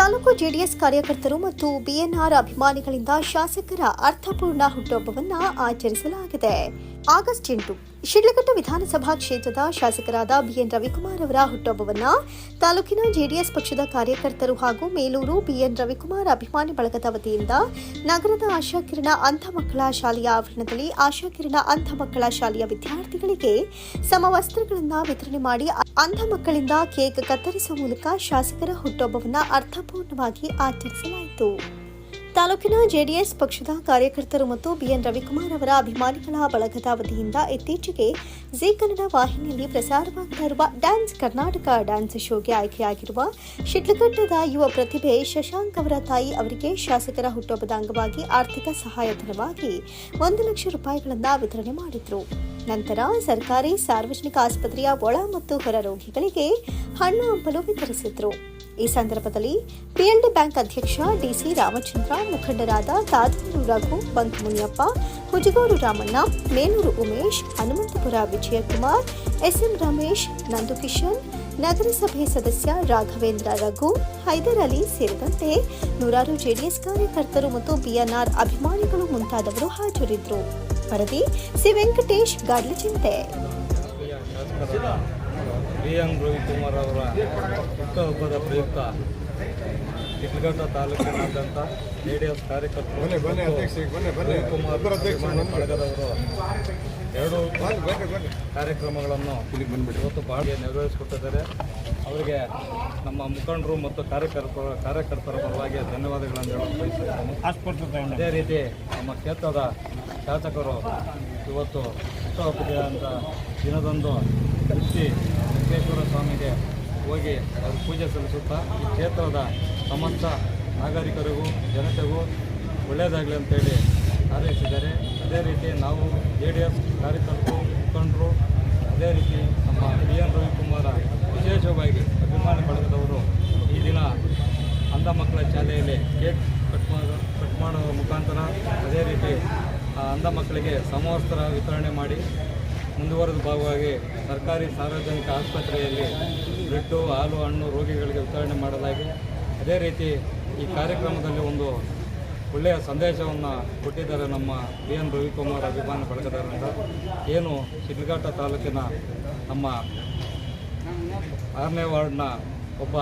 Taluk JDS ಕಾರ್ಯಕರ್ತರು ಮತ್ತು BNR ಅಭಿಮಾನಿಗಳಿಂದ ಶಾಸಕರ ಅರ್ಥಪೂರ್ಣ ಹುಟ್ಟುಹಬ್ಬವನ್ನು ಆಚರಿಸಲಾಗಿದೆ. ಆಗಸ್ಟ್ ಎಂಟು. ಶಿಡ್ಲಘಟ್ಟ ವಿಧಾನಸಭಾ ಕ್ಷೇತ್ರದ ಶಾಸಕರಾದ ಬಿಎನ್ ರವಿಕುಮಾರ್ ಅವರ ಹುಟ್ಟುಹಬ್ಬವನ್ನ ತಾಲೂಕಿನ ಜೆಡಿಎಸ್ ಪಕ್ಷದ ಕಾರ್ಯಕರ್ತರು ಹಾಗೂ ಮೇಲೂರು ಬಿಎನ್ ರವಿಕುಮಾರ್ ಅಭಿಮಾನಿ ಬಳಗದ ವತಿಯಿಂದ ನಗರದ ಆಶಾಕಿರಣ ಅಂಧ ಮಕ್ಕಳ ಶಾಲೆಯ ಆವರಣದಲ್ಲಿ ಆಶಾಕಿರಣ ಅಂಧ ಮಕ್ಕಳ ಶಾಲೆಯ ವಿದ್ಯಾರ್ಥಿಗಳಿಗೆ ಸಮವಸ್ತ್ರಗಳನ್ನು ವಿತರಣೆ ಮಾಡಿ ಅಂಧ ಮಕ್ಕಳಿಂದ ಕೇಕ್ ಕತ್ತರಿಸುವ ಮೂಲಕ ಶಾಸಕರ ಹುಟ್ಟುಹಬ್ಬವನ್ನು ಅರ್ಥಪೂರ್ಣವಾಗಿ ಆಚರಿಸಲಾಯಿತು. ತಾಲೂಕಿನ ಜೆಡಿಎಸ್ ಪಕ್ಷದ ಕಾರ್ಯಕರ್ತರು ಮತ್ತು ಬಿಎನ್ ರವಿಕುಮಾರ್ ಅವರ ಅಭಿಮಾನಿಗಳ ಬಳಗದ ವತಿಯಿಂದ ಇತ್ತೀಚೆಗೆ ಜಿ ಕನ್ನಡ ವಾಹಿನಿಯಲ್ಲಿ ಪ್ರಸಾರವಾಗ್ತಾ ಇರುವ ಡ್ಯಾನ್ಸ್ ಕರ್ನಾಟಕ ಡ್ಯಾನ್ಸ್ ಶೋಗೆ ಆಯ್ಕೆಯಾಗಿರುವ ಶಿಡ್ಲಘಟ್ಟದ ಯುವ ಪ್ರತಿಭೆ ಶಶಾಂಕ್ ಅವರ ತಾಯಿ ಅವರಿಗೆ ಶಾಸಕರ ಹುಟ್ಟುಹಬ್ಬದ ಅಂಗವಾಗಿ ಆರ್ಥಿಕ ಸಹಾಯಧನವಾಗಿ ಒಂದು ಲಕ್ಷ ರೂಪಾಯಿಗಳನ್ನು ವಿತರಣೆ ಮಾಡಿದರು. ನಂತರ ಸರ್ಕಾರಿ ಸಾರ್ವಜನಿಕ ಆಸ್ಪತ್ರೆಯ ಒಳ ಮತ್ತು ಹೊರ ರೋಗಿಗಳಿಗೆ ಹಣ್ಣು ಹಂಪಲು ವಿತರಿಸಿದ್ರು. ಈ ಸಂದರ್ಭದಲ್ಲಿ ಪಿಎಲ್ಡಿ ಬ್ಯಾಂಕ್ ಅಧ್ಯಕ್ಷ ಡಿಸಿ ರಾಮಚಂದ್ರ, ಮುಖಂಡರಾದ ತಾದೂರು ರಘು ಬಂಕಮುನಿಯಪ್ಪ ಹುಜಗೂರು ರಾಮಣ್ಣ, ಮೇನೂರು ಉಮೇಶ್, ಹನುಮಂತಪುರ ವಿಜಯಕುಮಾರ್, ಎಸ್ಎಂ ರಮೇಶ್, ನಂದುಕಿಶನ್, ನಗರಸಭೆ ಸದಸ್ಯ ರಾಘವೇಂದ್ರ ರಘು, ಹೈದರ್ ಅಲಿ ಸೇರಿದಂತೆ ನೂರಾರು ಜೆಡಿಎಸ್ ಕಾರ್ಯಕರ್ತರು ಮತ್ತು ಬಿಎನ್ಆರ್ ಅಭಿಮಾನಿಗಳು ಮುಂತಾದವರು ಹಾಜರಿದ್ದರು. ವರದಿ C Venkatesh Gadlachinte B N Ravikumar ಅವರ ಹುಟ್ಟುಹಬ್ಬದ ಪ್ರಯುಕ್ತ ಚಿತ್ರಘಟ್ಟ ತಾಲೂಕಿನಾದ್ಯಂತ ಜೆ ಡಿ ಎಸ್ ಕಾರ್ಯಕರ್ತರು ಬಳಗದವರು ಎರಡು ಕಾರ್ಯಕ್ರಮಗಳನ್ನು ಇವತ್ತು ಬಹಳ ನೆರವೇರಿಸಿಕೊಟ್ಟಿದ್ದಾರೆ. ಅವರಿಗೆ ನಮ್ಮ ಮುಖಂಡರು ಮತ್ತು ಕಾರ್ಯಕರ್ತರ ಕಾರ್ಯಕರ್ತರ ಪರವಾಗಿ ಧನ್ಯವಾದಗಳನ್ನು ಹೇಳಲು ಅದೇ ರೀತಿ ನಮ್ಮ ಕ್ಷೇತ್ರದ ಶಾಸಕರು ಇವತ್ತು ಹುಟ್ಟುಹಬ್ಬದ ದಿನದಂದು ಕೃಷಿ ವೆಂಕಟೇಶ್ವರ ಸ್ವಾಮಿಗೆ ಹೋಗಿ ಅದು ಪೂಜೆ ಸಲ್ಲಿಸುತ್ತಾ ಈ ಕ್ಷೇತ್ರದ ಸಮಸ್ತ ನಾಗರಿಕರಿಗೂ, ಜನತೆಗೂ ಒಳ್ಳೆಯದಾಗಲಿ ಅಂತೇಳಿ ಹಾರೈಸಿದ್ದಾರೆ. ಅದೇ ರೀತಿ ನಾವು ಜೆ ಡಿ ಎಸ್ ಕಾರ್ಯಕರ್ತರು, ಮುಖಂಡರು, ಅದೇ ರೀತಿ ನಮ್ಮ ಬಿ ಎನ್ ರವಿಕುಮಾರ ವಿಶೇಷವಾಗಿ ಅಭಿಮಾನ ಬಳಗದವರು ಈ ದಿನ ಅಂಧ ಮಕ್ಕಳ ಶಾಲೆಯಲ್ಲಿ ಕೇಕ್ ಕಟ್ ಮಾಡೋ ಕಟ್ ಮಾಡೋ ಮುಖಾಂತರ ಅದೇ ರೀತಿ ಅಂಧ ಮಕ್ಕಳಿಗೆ ಸಮವಸ್ತ್ರ ವಿತರಣೆ ಮಾಡಿ ಮುಂದುವರೆದ ಭಾಗವಾಗಿ ಸರ್ಕಾರಿ ಸಾರ್ವಜನಿಕ ಆಸ್ಪತ್ರೆಯಲ್ಲಿ ಬ್ರೆಡ್ಡು ಹಾಲು, ಹಣ್ಣು ರೋಗಿಗಳಿಗೆ ವಿತರಣೆ ಮಾಡಲಾಗಿ ಅದೇ ರೀತಿ ಈ ಕಾರ್ಯಕ್ರಮದಲ್ಲಿ ಒಂದು ಒಳ್ಳೆಯ ಸಂದೇಶವನ್ನು ಕೊಟ್ಟಿದ್ದಾರೆ ನಮ್ಮ ಬಿ ಎನ್ ರವಿಕುಮಾರ್ ಅಭಿಮಾನ ಬಳಗದಾರರಿಂದ ಏನು ಶಿಡ್ಲಘಟ್ಟ ತಾಲೂಕಿನ ನಮ್ಮ ಆರನೇ ವಾರ್ಡ್ನ ಒಬ್ಬ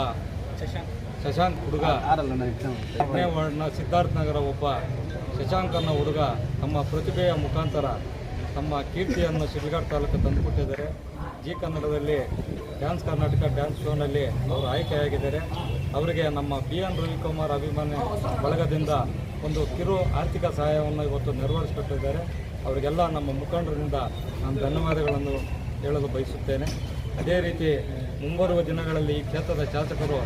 ಶಶಾಂಕ್ ಹುಡುಗ ಎರಡನೇ ವಾರ್ಡ್ನ ಸಿದ್ಧಾರ್ಥ ನಗರ ಒಬ್ಬ ಶಶಾಂಕ್ ಅನ್ನೋ ಹುಡುಗ ತಮ್ಮ ಪ್ರತಿಭೆಯ ಮುಖಾಂತರ ತಮ್ಮ ಕೀರ್ತಿಯನ್ನು ಶಿಡ್ಲಘಾಟ್ ತಾಲೂಕು ತಂದುಕೊಟ್ಟಿದ್ದಾರೆ. ಜಿ ಕನ್ನಡದಲ್ಲಿ ಡ್ಯಾನ್ಸ್ ಕರ್ನಾಟಕ ಡ್ಯಾನ್ಸ್ ಶೋನಲ್ಲಿ ಅವರು ಆಯ್ಕೆಯಾಗಿದ್ದಾರೆ. ಅವರಿಗೆ ನಮ್ಮ ಬಿ ಎನ್ ರವಿಕುಮಾರ್ ಅಭಿಮಾನಿ ಬಳಗದಿಂದ ಒಂದು ಕಿರು ಆರ್ಥಿಕ ಸಹಾಯವನ್ನು ಇವತ್ತು ನೆರವೇರಿಸಿಕೊಟ್ಟಿದ್ದಾರೆ. ಅವರಿಗೆಲ್ಲ ನಮ್ಮ ಮುಖಂಡರಿಂದ ನಾನು ಧನ್ಯವಾದಗಳನ್ನು ಹೇಳಲು ಬಯಸುತ್ತೇನೆ. ಅದೇ ರೀತಿ ಮುಂಬರುವ ದಿನಗಳಲ್ಲಿ ಈ ಕ್ಷೇತ್ರದ ಶಾಸಕರು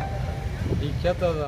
ಈ ಕ್ಷೇತ್ರದ